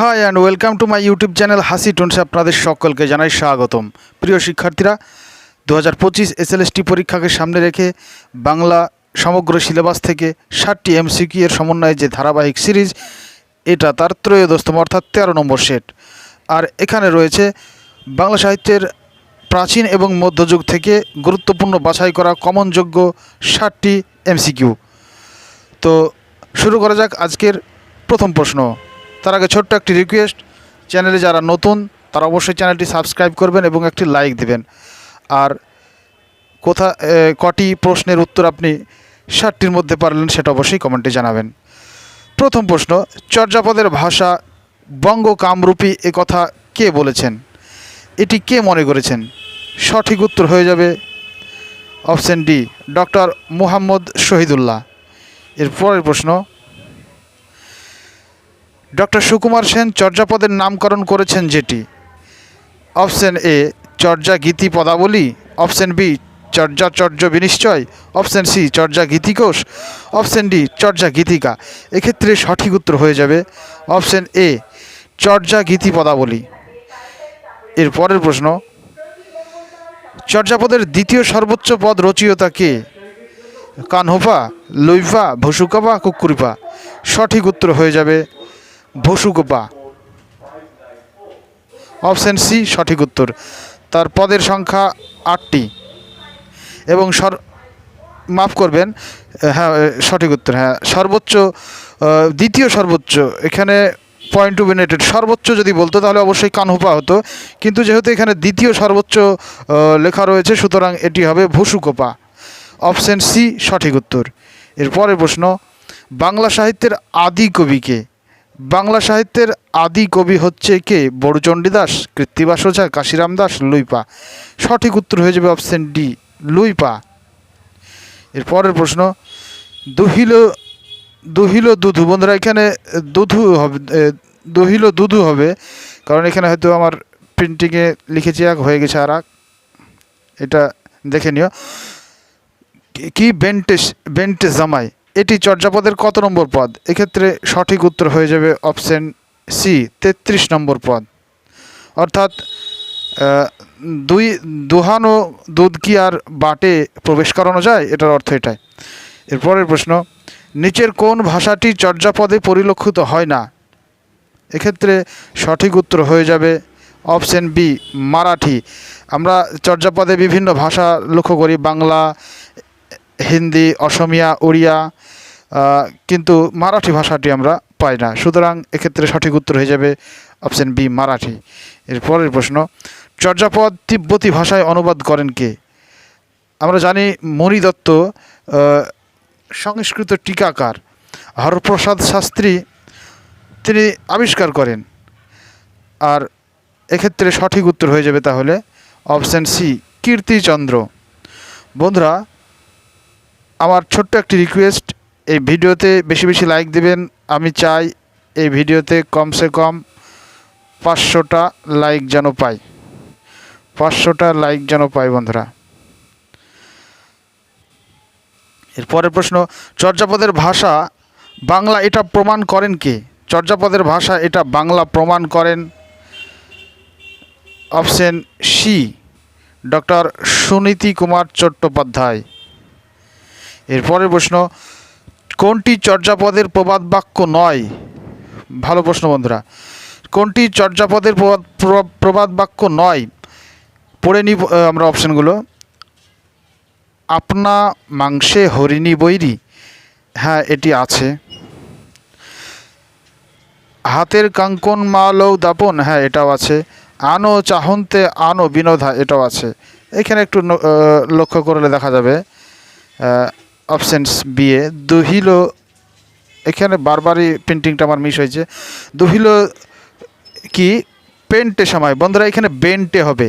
Hi and welcome to my YouTube channel Hasi toons আপনাদের সকলকে জানাই স্বাগতম। প্রিয় শিক্ষার্থীরা দু হাজার পঁচিশ এসএলএসটি পরীক্ষাকে সামনে রেখে বাংলা সমগ্র সিলেবাস থেকে ষাটটি এমসিকিউ এর সমন্বয়ে যে ধারাবাহিক সিরিজ, এটা তার ত্রয়োদশতম অর্থাৎ তেরো নম্বর সেট। আর এখানে রয়েছে বাংলা সাহিত্যের প্রাচীন এবং মধ্যযুগ থেকে গুরুত্বপূর্ণ বাছাই করা কমনযোগ্য ষাটটি এমসিকিউ তো শুরু করা যাক আজকের প্রথম প্রশ্ন। তার আগে ছোট্ট একটি রিকোয়েস্ট চ্যানেলে যারা নতুন, তারা অবশ্যই চ্যানেলটি সাবস্ক্রাইব করবেন এবং একটি লাইক দেবেন। আর কোথা কটি প্রশ্নের উত্তর আপনি ষাটটির মধ্যে পারলেন সেটা অবশ্যই কমেন্টে জানাবেন। প্রথম প্রশ্ন, চর্যাপদের ভাষা বঙ্গ কামরূপী এ কথা কে বলেছেন? এটি কে মনে করেছেন? সঠিক উত্তর হয়ে যাবে option D doctor Muhammad Shahidullah. এর পরের প্রশ্ন ডক্টর সুকুমার সেন চর্যাপদের নামকরণ করেছেন যেটি। অপশন এ চর্যা গীতি পদাবলী। Option B চর্যা চর্য বিনিশ্চয়। Option C চর্যা গীতিকোষ option D চর্যা গীতিকা এক্ষেত্রে সঠিক উত্তর হয়ে যাবে অপশন এ চর্যা গীতি পদাবলী। এর পরের প্রশ্ন, চর্যাপদের দ্বিতীয় সর্বোচ্চ পদ রচয়িতা কে? কানহোপা লইফা ভসুকাপা কুকুরিপা সঠিক উত্তর হয়ে যাবে ভসুকোপা অপশন সি সঠিক উত্তর। তার পদের সংখ্যা আটটি। এবং সর মাফ করবেন হ্যাঁ সঠিক উত্তর হ্যাঁ। সর্বোচ্চ দ্বিতীয় সর্বোচ্চ, এখানে পয়েন্ট টু বিনেটেড সর্বোচ্চ যদি বলতো, তাহলে অবশ্যই কানহুপা হতো। কিন্তু যেহেতু এখানে দ্বিতীয় সর্বোচ্চ লেখা রয়েছে, সুতরাং এটি হবে ভুসুকোপা অপশন সি সঠিক উত্তর। এর পরের প্রশ্ন, বাংলা সাহিত্যের আদি কবিকে বাংলা সাহিত্যের আদি কবি হচ্ছে কে? বড়চণ্ডী দাস কৃত্তিবাস ওঝা কাশিরাম দাস, লুইপা। সঠিক উত্তর হয়ে যাবে অপশন ডি লুইপা। এর পরের প্রশ্ন, দুহিল দুহিল দুধু। বন্ধুরা, এখানে দুধু হবে দুহিল দুধু হবে, কারণ এখানে হয়তো আমার প্রিন্টিংয়ে লিখেছি এক, হয়ে গেছে আর। এটা দেখে নিও। কি- কি, বেন্টেস বেন্টে জামাই? এটি চর্যাপদের কত নম্বর পদ? এক্ষেত্রে সঠিক উত্তর হয়ে যাবে অপশন সি, তেত্রিশ নম্বর পদ। অর্থাৎ দুই, দুহানো দুধ কি আর বাটে প্রবেশ করানো যায়? এটার অর্থ এটাই। এরপরের প্রশ্ন, নিচের কোন ভাষাটি চর্যাপদে পরিলক্ষিত হয় না? এক্ষেত্রে সঠিক উত্তর হয়ে যাবে অপশন বি, মারাঠি। আমরা চর্যাপদে বিভিন্ন ভাষা লক্ষ্য করি, বাংলা, হিন্দি, অসমিয়া উড়িয়া কিন্তু মারাঠি ভাষাটি আমরা পাই না। সুতরাং এক্ষেত্রে সঠিক উত্তর হয়ে যাবে অপশন বি মারাঠি। এর পরের প্রশ্ন, চর্যাপদ তিব্বতী ভাষায় অনুবাদ করেন কে? আমরা জানি মণি দত্ত সংস্কৃত টিকাকার, হরপ্রসাদ শাস্ত্রী, তিনি আবিষ্কার করেন। আর এক্ষেত্রে সঠিক উত্তর হয়ে যাবে তাহলে অপশান সি কীর্তিচন্দ্র। বন্ধুরা, আমার ছোট্ট একটি রিকোয়েস্ট এই ভিডিওতে বেশি বেশি লাইক দিবেন। আমি চাই এই ভিডিওতে কমসে কম পাঁচশোটা লাইক যেন পাই। পাঁচশোটা লাইক যেন পাই, বন্ধুরা। এরপরের প্রশ্ন, চর্যাপদের ভাষা বাংলা এটা প্রমাণ করেন কে? চর্যাপদের ভাষা এটা বাংলা প্রমাণ করেন। Option C doctor Suniti Kumar Chattopadhyay. এরপরের প্রশ্ন কোনটি চর্যাপদের প্রবাদ বাক্য নয়? ভালো প্রশ্ন বন্ধুরা। কোনটি চর্যাপদের প্রবাদ প্রবা- প্রবাদ বাক্য নয়? পড়ে নিব আমরা অপশানগুলো। আপনা মাংসে হরিণী বৈরি। হ্যাঁ এটি আছে। হাতের কাঙ্কন মালৌ দাপন। হ্যাঁ এটাও আছে। আনো চাহন্তে আনো বিনোধা, এটাও আছে। এখানে একটু লক্ষ্য করলে দেখা যাবে। অপশানস বিয়ে। দুহিল, এখানে বারবারই প্রিন্টিংটা আমার মিস হয়েছে। দুহিল কি? পেন্টে সময়। বন্ধুরা, এখানে বেন্টে হবে।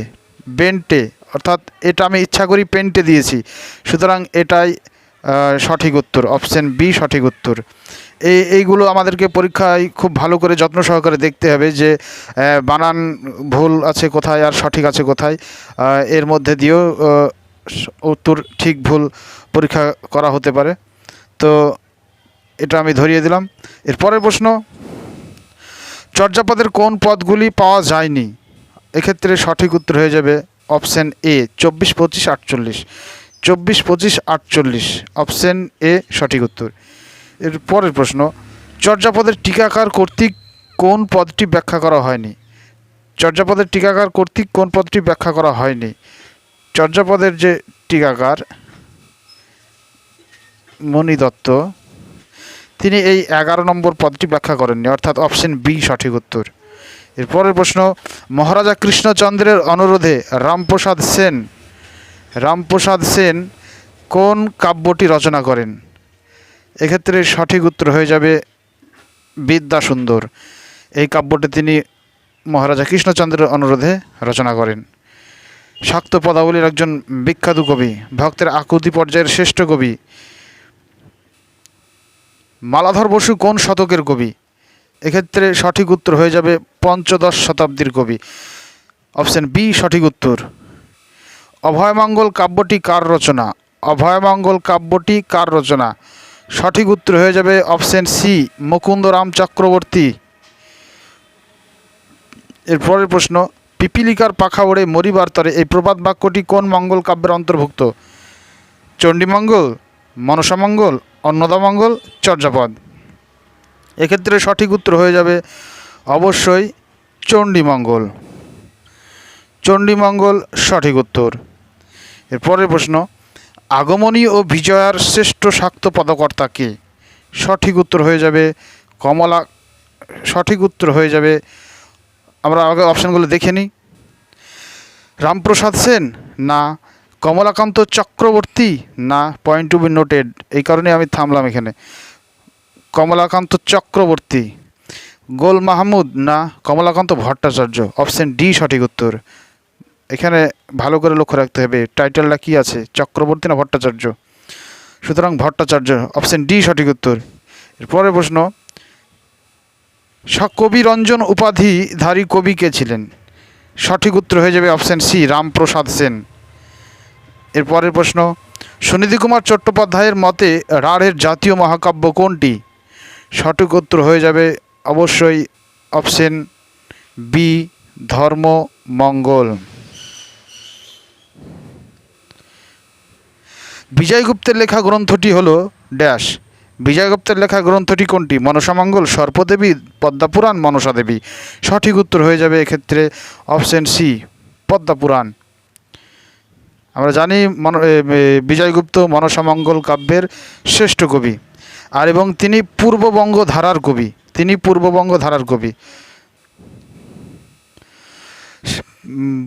বেন্টে, অর্থাৎ এটা আমি ইচ্ছা করি পেন্টে দিয়েছি। সুতরাং এটাই সঠিক উত্তর। অপশান বি, সঠিক উত্তর। এই, এইগুলো আমাদেরকে পরীক্ষায় খুব ভালো করে যত্ন সহকারে দেখতে হবে যে বানান ভুল আছে কোথায় আর সঠিক আছে কোথায়। এর মধ্যে দিয়েও উত্তর ঠিক ভুল পরীক্ষা করা হতে পারে। তো এটা আমি ধরিয়ে দিলাম। এর পরের প্রশ্ন, চর্যাপদের কোন পদগুলি পাওয়া যায়নি? এক্ষেত্রে সঠিক উত্তর হয়ে যাবে অপশান এ, চব্বিশ, পঁচিশ, আটচল্লিশ। চব্বিশ, পঁচিশ, আটচল্লিশ। অপশান এ, সঠিক উত্তর। এর পরের প্রশ্ন, চর্যাপদের টিকাকার কর্তৃক কোন পদটি ব্যাখ্যা করা হয়নি? চর্যাপদের টিকাকার কর্তৃক কোন পদটি ব্যাখ্যা করা হয়নি? চর্যাপদের যে টিকাকার, মণি দত্ত, তিনি এই এগারো নম্বর পদটি ব্যাখ্যা করেননি, অর্থাৎ অপশন বি সঠিক উত্তর। এরপরের প্রশ্ন, মহারাজা কৃষ্ণচন্দ্রের অনুরোধে রামপ্রসাদ সেন রামপ্রসাদ সেন কোন কাব্যটি রচনা করেন? এক্ষেত্রে সঠিক উত্তর হয়ে যাবে বিদ্যাসুন্দর। এই কাব্যটি তিনি মহারাজা কৃষ্ণচন্দ্রের অনুরোধে রচনা করেন। শাক্ত পদাবলীর একজন বিখ্যাত কবি, ভক্তের আকুতি পর্যায়ের শ্রেষ্ঠ কবি। মালাধর বসু কোন শতকের কবি? এক্ষেত্রে সঠিক উত্তর হয়ে যাবে পঞ্চদশ শতাব্দীর কবি। অপশন বি, সঠিক উত্তর। অভয়মঙ্গল কাব্যটি কার রচনা? অভয়মঙ্গল কাব্যটি কার রচনা? সঠিক উত্তর হয়ে যাবে অপশন সি মুকুন্দরাম চক্রবর্তী। এরপরের প্রশ্ন পিপিলিকার পাখা ওড়ে মরিবার তরে। এই প্রবাদ বাক্যটি কোন মঙ্গল কাব্যের অন্তর্ভুক্ত? চণ্ডীমঙ্গল মনসামঙ্গল অন্নদামঙ্গল চর্যাপদ। এক্ষেত্রে সঠিক উত্তর হয়ে যাবে অবশ্যই চণ্ডীমঙ্গল চণ্ডীমঙ্গল সঠিক উত্তর। এর পরের প্রশ্ন, আগমনী ও বিজয়ার শ্রেষ্ঠ শাক্ত পদকর্তা কে? সঠিক উত্তর হয়ে যাবে কমলা, সঠিক উত্তর হয়ে যাবে আমরা আগে অপশানগুলো দেখে নিই। রামপ্রসাদ সেন? না। কমলাকান্ত চক্রবর্তী? না। পয়েন্ট টু বি নোটেড এই কারণে আমি থামলাম এখানে। কমলাকান্ত চক্রবর্তী। গোল মাহমুদ? না। কমলাকান্ত ভট্টাচার্য। অপশন ডি সঠিক উত্তর। এখানে ভালো করে লক্ষ্য রাখতে হবে টাইটেলটা কি আছে? চক্রবর্তী না ভট্টাচার্য? সুতরাং ভট্টাচার্য। অপশন ডি সঠিক উত্তর। এরপরের প্রশ্ন কবি রঞ্জন উপাধিধারী কবি কে ছিলেন? সঠিক উত্তর হয়ে যাবে অপশন সি, রামপ্রসাদ সেন। এর পরের প্রশ্ন সুনীতি কুমার চট্টোপাধ্যায়ের মতে রাঢ়ের জাতীয় মহাকাব্য কোনটি? সঠিক উত্তর হয়ে যাবে অবশ্যই অপশন বি, ধর্ম, মঙ্গল। বিজয়গুপ্তের লেখা গ্রন্থটি হলো ড্যাশ। বিজয়গুপ্তের লেখা গ্রন্থটি কোনটি? মনসামঙ্গল সর্পদেবী, পদ্মাপুরাণ, মনসা দেবী। সঠিক উত্তর হয়ে যাবে এক্ষেত্রে অপশন সি, পদ্মাপুরাণ। আমরা জানি মন বিজয়গুপ্ত মনসামঙ্গল কাব্যের শ্রেষ্ঠ কবি। আর এবং তিনি পূর্ববঙ্গ ধারার কবি। তিনি পূর্ববঙ্গ ধারার কবি।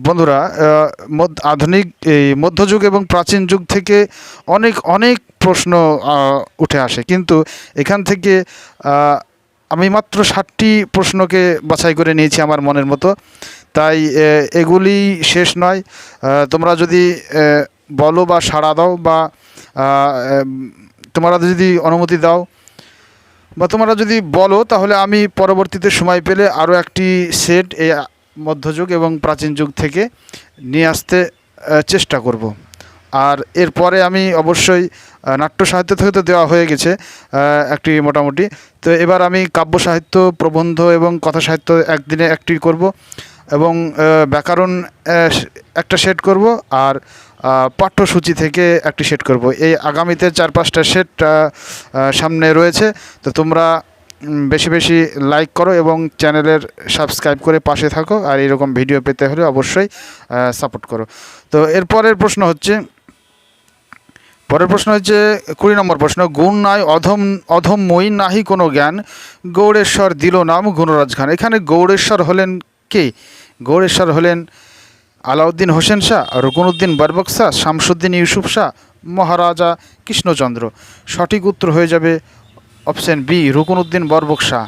বন্ধুরা আধুনিক এই মধ্যযুগ এবং প্রাচীন যুগ থেকে অনেক অনেক প্রশ্ন উঠে আসে। কিন্তু এখান থেকে আমি মাত্র ষাটটি প্রশ্নকে বাছাই করে নিয়েছি আমার মনের মতো। তাই এগুলি শেষ নয়। তোমরা যদি বলো বা সাড়া দাও বা তোমরা যদি অনুমতি দাও বা তোমরা যদি বলো, তাহলে আমি পরবর্তীতে সময় পেলে আরও একটি সেট মধ্যযুগ এবং প্রাচীন যুগ থেকে নিয়ে আসতে চেষ্টা করব। আর এরপরে আমি অবশ্যই নাট্য সাহিত্য থেকে তো দেওয়া হয়ে গেছে একটি মোটামুটি। তো এবার আমি কাব্য সাহিত্য, প্রবন্ধ এবং কথা সাহিত্য একদিনে একটি করব এবং ব্যাকরণ একটা সেট করব আর পাঠ্যসূচি থেকে একটি সেট করব। এই আগামীতে চার পাঁচটা সেট সামনে রয়েছে। তো তোমরা বেশি বেশি লাইক করো এবং চ্যানেলের সাবস্ক্রাইব করে পাশে থাকো আর এরকম ভিডিও পেতে হলে অবশ্যই সাপোর্ট করো। তো এরপরের প্রশ্ন হচ্ছে, পরের প্রশ্ন হচ্ছে কুড়ি নম্বর প্রশ্ন, গুণ নাই, অধম অধমময়ী নাহি কোনো জ্ঞান। গৌড়েশ্বর দিল নাম গুণরাজ খান এখানে গৌড়েশ্বর হলেন কে? গৌড়েশ্বর হলেন আলাউদ্দিন হোসেন শাহ, রুকনুদ্দিন বরবক শাহ শামসুদ্দিন ইউসুফ শাহ, মহারাজা কৃষ্ণচন্দ্র। সঠিক উত্তর হয়ে যাবে অপশন বি রুকনুদ্দিন বরবক শাহ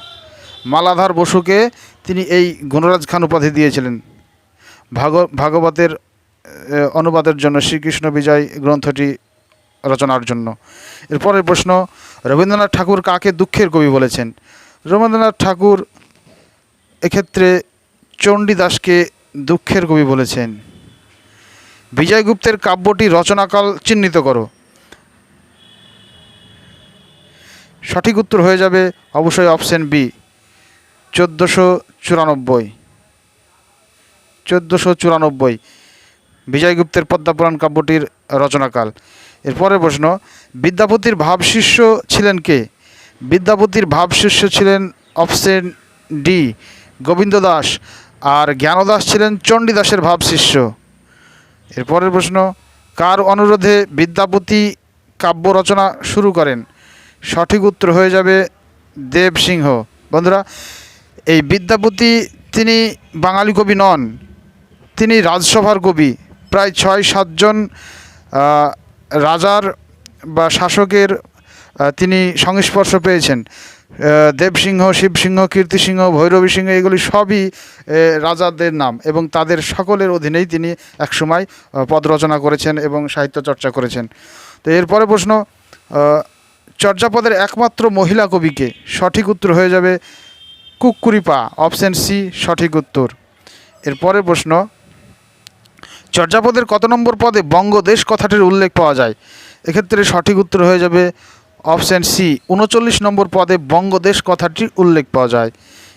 মালাধার বসুকে তিনি এই গুণরাজ খান উপাধি দিয়েছিলেন। ভাগ ভাগবতের অনুবাদের জন্য শ্রীকৃষ্ণ বিজয় গ্রন্থটি রচনার জন্য। এরপরের প্রশ্ন, রবীন্দ্রনাথ ঠাকুর কাকে দুঃখের কবি বলেছেন? রবীন্দ্রনাথ ঠাকুর এক্ষেত্রে চণ্ডীদাসকে দুঃখের কবি বলেছেন। বিজয়গুপ্তের কাব্যটি রচনাকাল চিহ্নিত করো। সঠিক উত্তর হয়ে যাবে অবশ্যই অপশন বি চোদ্দোশো চুরানব্বই। চোদ্দোশো চুরানব্বই। বিজয়গুপ্তের পদ্মাপুরাণ কাব্যটির রচনাকাল। এরপরের প্রশ্ন, বিদ্যাপতির ভাবশিষ্য ছিলেন কে? বিদ্যাপতির ভাবশিষ্য ছিলেন অপশন ডি গোবিন্দ দাস। আর জ্ঞানদাস ছিলেন চণ্ডীদাসের ভাবশিষ্য। এরপরের প্রশ্ন, কার অনুরোধে বিদ্যাপতি কাব্য রচনা শুরু করেন? সঠিক উত্তর হয়ে যাবে দেব সিংহ। বন্ধুরা, এই বিদ্যাপতি তিনি বাঙালি কবি নন, তিনি রাজসভার কবি। প্রায় ছয় সাতজন রাজার বা শাসকের তিনি সংস্পর্শ পেয়েছেন। দেবসিংহ শিবসিংহ কীর্তিসিংহ ভৈরবী সিংহ, এগুলি সবই রাজাদের নাম এবং তাদের সকলের অধীনেই তিনি একসময় পদ রচনা করেছেন এবং সাহিত্য চর্চা করেছেন। তো এরপরে প্রশ্ন চর্যাপদের একমাত্র মহিলা কবিকে সঠিক উত্তর হয়ে যাবে কুকুরিপা অপশন সি, সঠিক উত্তর। এরপরের প্রশ্ন, চর্যাপদের কত নম্বর পদে বঙ্গদেশ কথাটির উল্লেখ পাওয়া যায়? এক্ষেত্রে সঠিক উত্তর হয়ে যাবে অপশন সি, উনচল্লিশ নম্বর পদে বঙ্গদেশ কথাটির উল্লেখ পাওয়া যায়।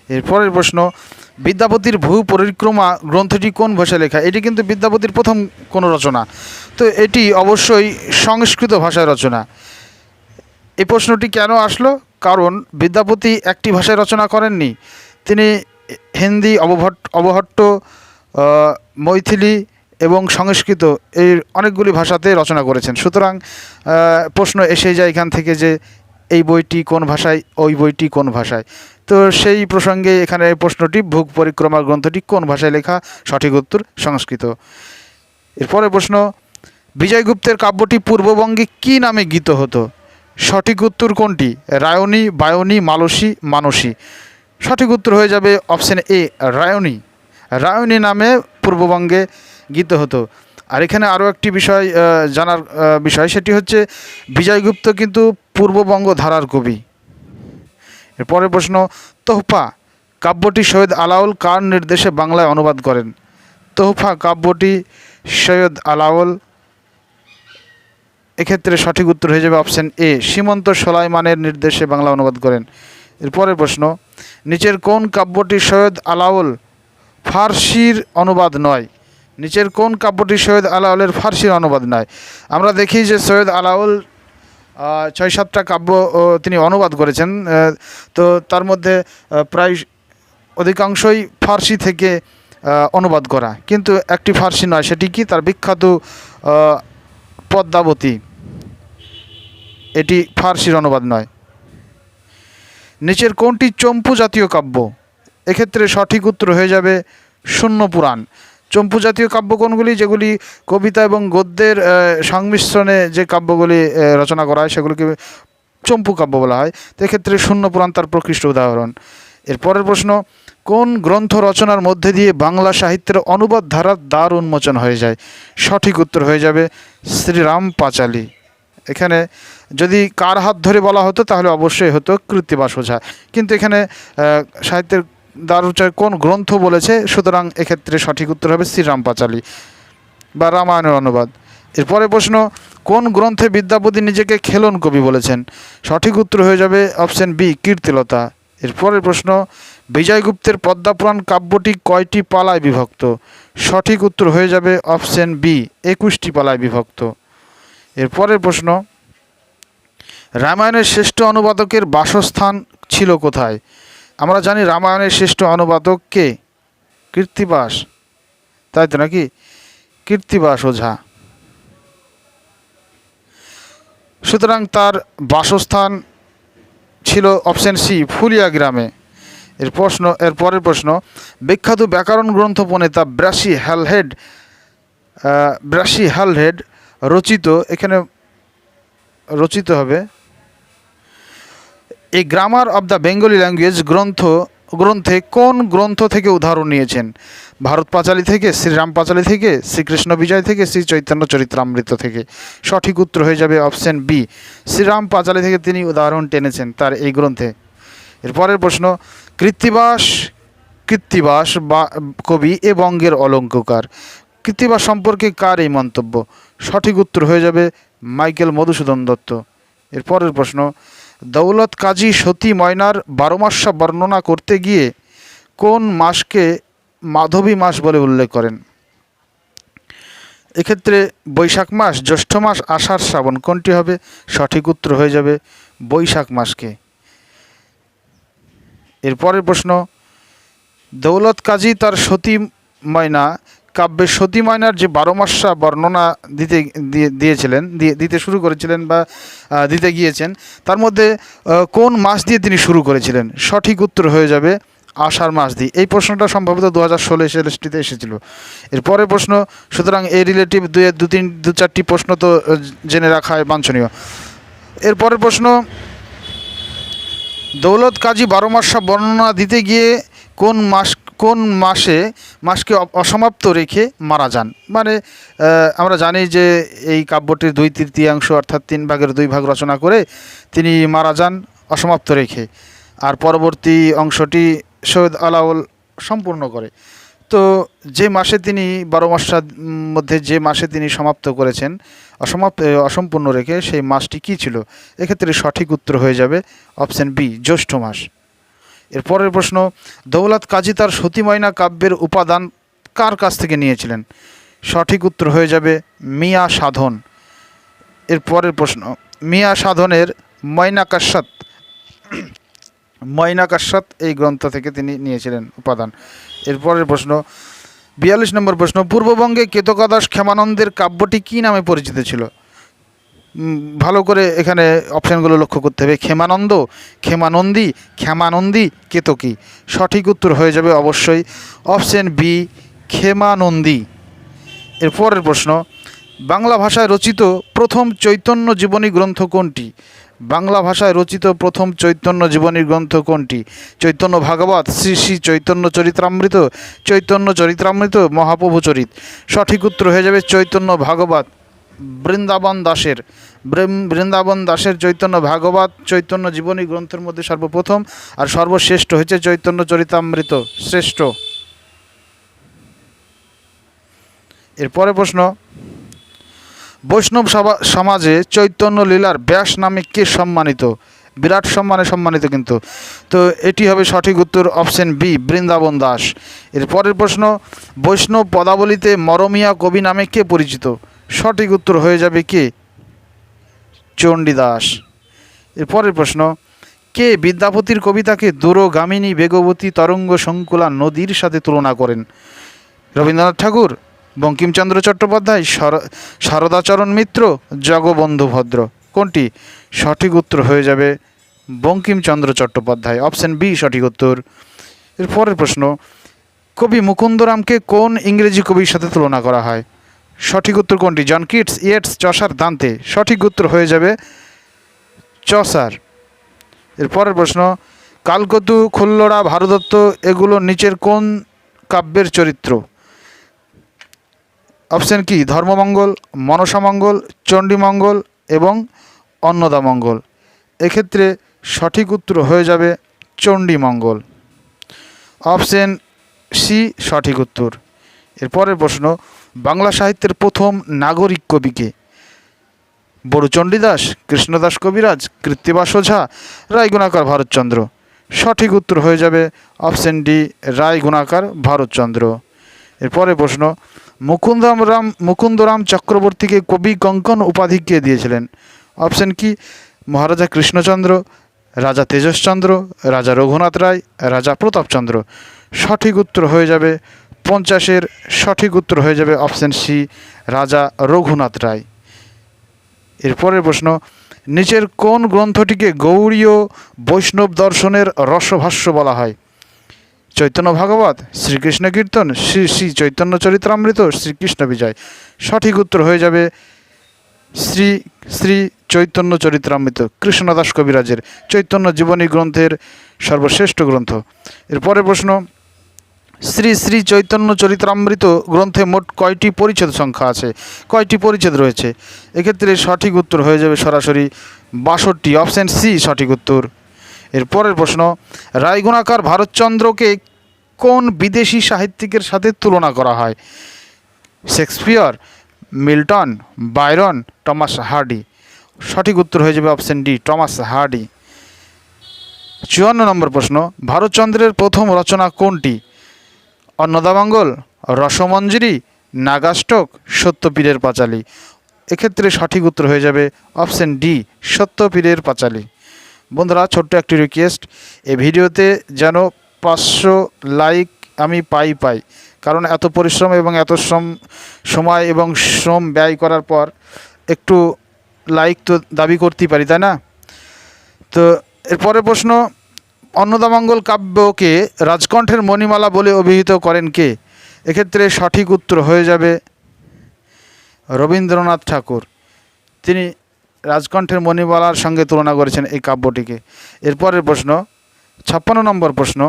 এরপরের প্রশ্ন, বিদ্যাপতির ভূ পরিক্রমা গ্রন্থটি কোন ভাষায় লেখা? এটি কিন্তু বিদ্যাপতির প্রথম কোনো রচনা। তো এটি অবশ্যই সংস্কৃত ভাষায় রচনা। এই প্রশ্নটি কেন আসলো? কারণ বিদ্যাপতি একটি ভাষায় রচনা করেননি। তিনি হিন্দি অবভট, অবহট্ট মৈথিলি এবং সংস্কৃত এই অনেকগুলি ভাষাতে রচনা করেছেন। সুতরাং প্রশ্ন এসে যায় এখান থেকে যে এই বইটি কোন ভাষায়, ওই বইটি কোন ভাষায়। তো সেই প্রসঙ্গে এখানে প্রশ্নটি ভূ পরিক্রমা গ্রন্থটি কোন ভাষায় লেখা, সঠিক উত্তর সংস্কৃত। এরপরে প্রশ্ন, বিজয়গুপ্তের কাব্যটি পূর্ববঙ্গে কী নামে গীত হতো? সঠিক উত্তর কোনটি? রায়নী, বায়নী, মালসী, মানসী। সঠিক উত্তর হয়ে যাবে অপশান এ, রায়নী। রায়নী নামে পূর্ববঙ্গে গীত হতো। আর এখানে আরও একটি বিষয় জানার বিষয়, সেটি হচ্ছে বিজয়গুপ্ত কিন্তু পূর্ববঙ্গ ধারার কবি। এরপরে প্রশ্ন, তোহফা কাব্যটি সৈয়দ আলাউল কার নির্দেশে বাংলায় অনুবাদ করেন? তোহফা কাব্যটি সৈয়দ আলাউল এক্ষেত্রে সঠিক উত্তর হয়ে যাবে অপশন এ। সীমন্ত সোলাইমানের নির্দেশে বাংলা অনুবাদ করেন। এরপরের প্রশ্ন, নিচের কোন কাব্যটি সৈয়দ আলাউল ফার্সির অনুবাদ নয়? নিচের কোন কাব্যটি সৈয়দ আলাউলের ফার্সির অনুবাদ নয়? আমরা দেখি যে সৈয়দ আলাউল ছয় সাতটা কাব্য তিনি অনুবাদ করেছেন। তো তার মধ্যে প্রায় অধিকাংশই ফার্সি থেকে অনুবাদ করা। কিন্তু একটি ফার্সি নয়, সেটি কি? তার বিখ্যাত পদ্মাবতী। এটি ফার্সির অনুবাদ নয়। নিচের কোনটি চম্পু জাতীয় কাব্য? এক্ষেত্রে সঠিক উত্তর হয়ে যাবে শূন্য পুরাণ। চম্পু জাতীয় কাব্য কোনগুলি? যেগুলি কবিতা এবং গদ্যের সংমিশ্রণে যে কাব্যগুলি রচনা করা হয়, সেগুলিকে চম্পু কাব্য বলা হয়। তো এক্ষেত্রে শূন্য পুরাণ তার প্রকৃষ্ট উদাহরণ। এর পরের প্রশ্ন, কোন গ্রন্থ রচনার মধ্যে দিয়ে বাংলা সাহিত্যের অনুবাদ ধারার দ্বার উন্মোচন হয়ে যায়? সঠিক উত্তর হয়ে যাবে শ্রীরাম পাঁচালী। এখানে যদি কার হাত ধরে বলা হতো, তাহলে অবশ্যই হতো কৃত্তিবাস ওঝা কিন্তু এখানে সাহিত্যের দ্বার উচ্চারণ কোন গ্রন্থ বলেছে, সুতরাং এক্ষেত্রে সঠিক উত্তর হবে শ্রীরাম পাঁচালী বা রামায়ণের অনুবাদ। এরপরে প্রশ্ন, কোন গ্রন্থে বিদ্যাপতি নিজেকে খেলন কবি বলেছেন? সঠিক উত্তর হয়ে যাবে অপশন বি, কীর্তিলতা। এরপরের প্রশ্ন, বিজয়গুপ্তের পদ্মাপুরাণ কাব্যটি কয়টি পালায় বিভক্ত? সঠিক উত্তর হয়ে যাবে অপশন বি, একুশটি পালায় বিভক্ত। এরপরের প্রশ্ন, রামায়ণের শ্রেষ্ঠ অনুবাদকের বাসস্থান ছিল কোথায়? আমরা জানি রামায়ণের শ্রেষ্ঠ অনুবাদক কে? কীর্তিবাস। তাই তো নাকি? কীর্তিবাস ওঝা। সুতরাং তার বাসস্থান ছিল অপশন সি, ফুলিয়া গ্রামে। এর প্রশ্ন, এর পরের প্রশ্ন, বিখ্যাত ব্যাকরণ গ্রন্থ প্রণেতা ব্রাসি হ্যালহেড ব্রাসি হ্যালহেড রচিত, এখানে রচিত হবে। এই grammar of the Bengali language গ্রন্থ, গ্রন্থে কোন গ্রন্থ থেকে উদাহরণ নিয়েছেন? ভারত পাঁচালী থেকে, শ্রীরাম পাঁচালী থেকে, শ্রীকৃষ্ণ বিজয় থেকে, শ্রী চৈতন্য চরিত্রামৃত থেকে। সঠিক উত্তর হয়ে যাবে অপশন বি শ্রীরাম পাঁচালী থেকে তিনি উদাহরণ টেনেছেন তার এই গ্রন্থে। এরপরের প্রশ্ন, কৃত্তিবাস কৃত্তিবাস বা কবি এ বঙ্গের অলঙ্ককার কৃত্তিবাস সম্পর্কে কার এই মন্তব্য? সঠিক উত্তর হয়ে যাবে মাইকেল মধুসূদন দত্ত। এরপরের প্রশ্ন, দৌলত কাজী সতী ময়নার বারোমাস্যা বর্ণনা করতে গিয়ে কোন মাসকে মাধবী মাস বলে উল্লেখ করেন? এক্ষেত্রে বৈশাখ মাস, জ্যৈষ্ঠ মাস, আষাঢ় শ্রাবণ কোনটি হবে? সঠিক উত্তর হয়ে যাবে বৈশাখ মাসকে। এরপরের প্রশ্ন, দৌলত কাজী তার সতী ময়না কাব্যের সতী ময়নার যে বারো মাসা বর্ণনা দিতে, দিয়ে- দিয়েছিলেন, দিয়ে, দিতে শুরু করেছিলেন বা দিতে গিয়েছেন, তার মধ্যে কোন মাস দিয়ে তিনি শুরু করেছিলেন? সঠিক উত্তর হয়ে যাবে আষাঢ় মাস দিয়ে। এই প্রশ্নটা সম্ভবত দু হাজার ষোলো এসএলএসটিতে এসেছিল। এরপরের প্রশ্ন, সুতরাং এই রিলেটিভ দু দু তিন, দু চারটি প্রশ্ন তো জেনে রাখায় বাঞ্ছনীয়। এরপরের প্রশ্ন, দৌলত কাজী বারো মাসা বর্ণনা দিতে গিয়ে কোন মাস কোন মাসে মাসকে অসমাপ্ত রেখে মারা যান? মানে আমরা জানি যে এই কাব্যটির দুই তৃতীয়াংশ অর্থাৎ তিন ভাগের দুই ভাগ রচনা করে তিনি মারা যান অসমাপ্ত রেখে। আর পরবর্তী অংশটি সৈয়দ আলাউল সম্পূর্ণ করে। তো যে মাসে তিনি বারো মাসার মধ্যে যে মাসে তিনি সমাপ্ত করেছেন, অসমাপ্ত অসম্পূর্ণ রেখে সেই মাসটি কী ছিল? এক্ষেত্রে সঠিক উত্তর হয়ে যাবে অপশন বি, জ্যৈষ্ঠ মাস। এর পরের প্রশ্ন, দৌলত কাজী তার সতী ময়না কাব্যের উপাদান কার কাছ থেকে নিয়েছিলেন? সঠিক উত্তর হয়ে যাবে মিয়া সাধন। এর পরের প্রশ্ন, মিয়া সাধনের ময়না কাশ্যাত ময়না কাশ্যাত এই গ্রন্থ থেকে তিনি নিয়েছিলেন উপাদান। এরপরের প্রশ্ন, বিয়াল্লিশ নম্বর প্রশ্ন, পূর্ববঙ্গে কেতকাদাস ক্ষেমানন্দের কাব্যটি কী নামে পরিচিত ছিল? ভালো করে এখানে অপশানগুলো লক্ষ্য করতে হবে। ক্ষেমানন্দ, ক্ষেমানন্দী ক্ষেমানন্দী, কেতকী। সঠিক উত্তর হয়ে যাবে অবশ্যই অপশান বি, ক্ষেমানন্দী। এর পরের প্রশ্ন, বাংলা ভাষায় রচিত প্রথম চৈতন্য জীবনী গ্রন্থ কোনটি? বাংলা ভাষায় রচিত প্রথম চৈতন্য জীবনী গ্রন্থ কোনটি? চৈতন্য ভাগবত, শ্রী শ্রী চৈতন্য চরিত্রামৃত চৈতন্য চরিত্রামৃত, মহাপ্রভু চরিত। সঠিক উত্তর হয়ে যাবে চৈতন্য ভাগবত, বৃন্দাবন দাসের। বৃন্দাবন দাসের চৈতন্য ভাগবত চৈতন্য জীবনী গ্রন্থের মধ্যে সর্বপ্রথম আর সর্বশ্রেষ্ঠ হচ্ছে চৈতন্য চরিতামৃত, শ্রেষ্ঠ। এরপরে প্রশ্ন, বৈষ্ণব সমাজে চৈতন্য লীলার ব্যাস নামে কে সম্মানিত? বিরাট সম্মানে সম্মানিত কিন্তু। তো এটি হবে সঠিক উত্তর অপশন বি, বৃন্দাবন দাস। এর পরের প্রশ্ন, বৈষ্ণব পদাবলিতে মরমিয়া কবি নামে কে পরিচিত? সঠিক উত্তর হয়ে যাবে কে? চণ্ডীদাস। এর পরের প্রশ্ন, কে বিদ্যাপতির কবিতাকে দূরগামিনী বেগবতী তরঙ্গ সংকুলা নদীর সাথে তুলনা করেন? রবীন্দ্রনাথ ঠাকুর, বঙ্কিমচন্দ্র চট্টোপাধ্যায় শর- শারদাচরণ মিত্র, জগবন্ধু ভদ্র। কোনটি সঠিক উত্তর হয়ে যাবে বঙ্কিমচন্দ্র চট্টোপাধ্যায়? অপশন বি, সঠিক উত্তর। এর পরের প্রশ্ন, কবি মুকুন্দরামকে কোন ইংরেজি কবির সাথে তুলনা করা হয়? সঠিক উত্তর কোনটি? John Keats Yeats Chaucer Dante সঠিক উত্তর হয়ে যাবে চসার এর পরের প্রশ্ন, কালকতু খুল্লরা ভারদত্ত এগুলো নিচের কোন কাব্যের চরিত্র? অপশন কি? ধর্মমঙ্গল, মনসামঙ্গল, চণ্ডীমঙ্গল এবং অন্নদামঙ্গল। এক্ষেত্রে সঠিক উত্তর হয়ে যাবে চণ্ডীমঙ্গল। অপশন সি সঠিক উত্তর। এরপরের প্রশ্ন বাংলা সাহিত্যের প্রথম নাগরিক কবিকে। বড়ু চণ্ডীদাস, কৃষ্ণদাস কবিরাজ কৃত্তিবাস ওঝা রায়গুণাকার ভারতচন্দ্র। সঠিক উত্তর হয়ে যাবে অপশন ডি, রায়গুণাকার ভারতচন্দ্র। এরপরে প্রশ্ন মুকুন্দরাম রাম, মুকুন্দরাম চক্রবর্তীকে কবি কঙ্কন উপাধি কে দিয়েছিলেন? অপশন কি, মহারাজা কৃষ্ণচন্দ্র, রাজা তেজসচন্দ্র, রাজা রঘুনাথ রায়, রাজা প্রতাপচন্দ্র। সঠিক উত্তর হয়ে যাবে পঞ্চাশের সঠিক উত্তর হয়ে যাবে অপশন সি, রাজা রঘুনাথ রায়। এরপরের প্রশ্ন, নিচের কোন গ্রন্থটিকে গৌড়ীয় বৈষ্ণব দর্শনের রসভাষ্য বলা হয়? চৈতন্য ভাগবত, শ্রীকৃষ্ণ কীর্তন, শ্রী শ্রী চৈতন্য চরিত্রামৃত, শ্রীকৃষ্ণ বিজয়। সঠিক উত্তর হয়ে যাবে শ্রী শ্রী চৈতন্য চরিত্রামৃত, কৃষ্ণদাস কবিরাজের চৈতন্য জীবনী গ্রন্থের সর্বশ্রেষ্ঠ গ্রন্থ। এরপরে প্রশ্ন শ্রী শ্রী চৈতন্য চরিত্রামৃত গ্রন্থে মোট কয়টি পরিচ্ছেদ সংখ্যা আছে? কয়টি পরিচ্ছেদ রয়েছে? এক্ষেত্রে সঠিক উত্তর হয়ে যাবে সরাসরি বাষট্টি। অপশান সি, সঠিক উত্তর। এর পরের প্রশ্ন, রায়গুণাকার ভারতচন্দ্রকে কোন বিদেশি সাহিত্যিকের সাথে তুলনা করা হয়? Shakespeare, Milton Byron Thomas Hardy. সঠিক উত্তর হয়ে যাবে অপশন ডি, টমাস হার্ডি। চুয়ান্ন নম্বর প্রশ্ন, ভারতচন্দ্রের প্রথম রচনা কোনটি? অন্নদামঙ্গল, রসমঞ্জরি নাগাষ্টক সত্যপীরের পাঁচালী। এক্ষেত্রে সঠিক উত্তর হয়ে যাবে অপশন ডি, সত্যপীরের পাঁচালী। বন্ধুরা, ছোট্ট একটি রিকোয়েস্ট এই ভিডিওতে যেন পাঁচশো লাইক আমি পাই পাই। কারণ এত পরিশ্রম এবং এত শ্রম, সময় এবং শ্রম ব্যয় করার পর একটু লাইক তো দাবি করতেই পারি, তাই না? তো এরপরের প্রশ্ন অন্নদামঙ্গল কাব্যকে রাজকণ্ঠের মণিমালা বলে অভিহিত করেন কে? এক্ষেত্রে সঠিক উত্তর হয়ে যাবে রবীন্দ্রনাথ ঠাকুর। তিনি রাজকণ্ঠের মণিমালার সঙ্গে তুলনা করেছেন এই কাব্যটিকে। এরপরের প্রশ্ন, ছাপ্পান্ন নম্বর প্রশ্ন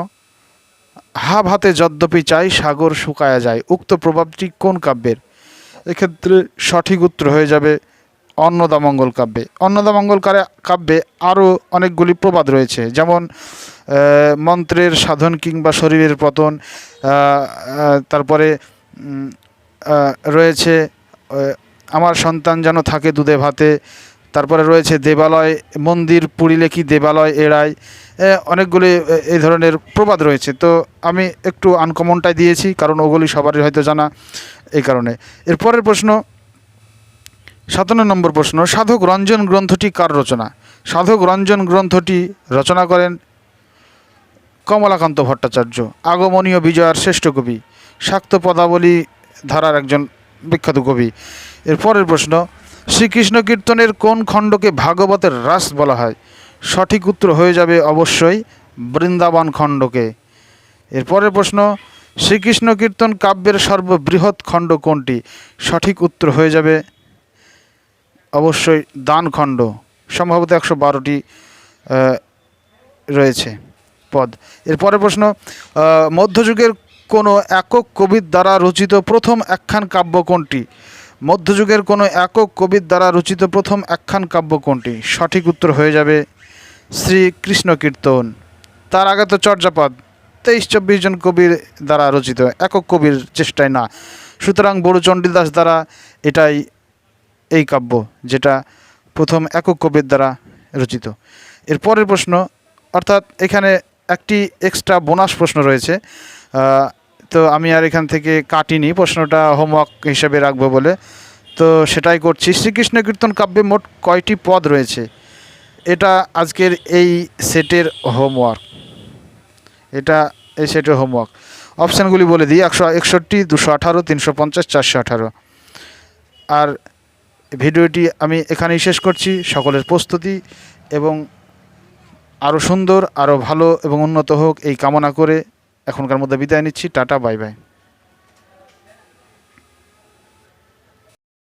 হা ভাতে যদ্যপি চাই, সাগর শুকায়া যায়। উক্ত প্রভাবটি কোন কাব্যের? এক্ষেত্রে সঠিক উত্তর হয়ে যাবে অন্নদামঙ্গল কাব্যে। অন্নদামঙ্গল কাব্যে আরও অনেকগুলি প্রবাদ রয়েছে। যেমন মন্ত্রের সাধন কিংবা শরীরের পতন তারপরে রয়েছে আমার সন্তান যেন থাকে দুধে ভাতে, তারপরে রয়েছে দেবালয়, মন্দির পুরিলে কি দেবালয় এড়ায় অনেকগুলি এই ধরনের প্রবাদ রয়েছে। তো আমি একটু আনকমনটাই দিয়েছি, কারণ ওগুলি সবারই হয়তো জানা এই কারণে। এরপরের প্রশ্ন সাতান্ন নম্বর প্রশ্ন, সাধক রঞ্জন গ্রন্থটি কার রচনা? সাধক রঞ্জন গ্রন্থটি রচনা করেন কমলাকান্ত ভট্টাচার্য। আগমনীয় বিজয়ার শ্রেষ্ঠ কবি। শাক্ত পদাবলী ধারার একজন বিখ্যাত কবি। এর পরের প্রশ্ন, শ্রীকৃষ্ণ কীর্তনের কোন খণ্ডকে ভাগবতের রাস বলা হয়? সঠিক উত্তর হয়ে যাবে অবশ্যই বৃন্দাবন খণ্ডকে। এর পরের প্রশ্ন, শ্রীকৃষ্ণ কীর্তন কাব্যের সর্ববৃহৎ খণ্ড কোনটি? সঠিক উত্তর হয়ে যাবে অবশ্যই দানখণ্ড, সম্ভবত একশো বারোটি রয়েছে পদ। এরপরের প্রশ্ন মধ্যযুগের কোনো একক কবির দ্বারা রচিত প্রথম একখান কাব্য কোনটি? মধ্যযুগের কোনো একক কবির দ্বারা রচিত প্রথম একখান কাব্য কোনটি? সঠিক উত্তর হয়ে যাবে শ্রীকৃষ্ণ কীর্তন তার আগে তো চর্যাপদ, তেইশ চব্বিশ জন কবির দ্বারা রচিত, একক কবির চেষ্টায় না। সুতরাং বড় চণ্ডীদাস দ্বারা এটাই এই কাব্য যেটা প্রথম একক কবির দ্বারা রচিত। এর পরের প্রশ্ন, অর্থাৎ এখানে একটি এক্সট্রা বোনাস প্রশ্ন রয়েছে। তো আমি আর এখান থেকে কাটিনি, প্রশ্নটা হোমওয়ার্ক হিসেবে রাখব বলে। তো সেটাই করছি। শ্রীকৃষ্ণ কীর্তন কাব্যে মোট কয়টি পদ রয়েছে? এটা আজকের এই সেটের হোমওয়ার্ক এটা এই সেটের হোমওয়ার্ক অপশানগুলি বলে দিই, একশো একষট্টি, দুশো আঠারো, তিনশো পঞ্চাশ, চারশো আঠারো। আর ভিডিওটি আমি এখানেই শেষ করছি। সকলের প্রস্তুতি এবং আরও সুন্দর আরও ভালো এবং উন্নত হোক এই কামনা করে এখনকার মধ্যে বিদায় নিচ্ছি। Tata, bye bye.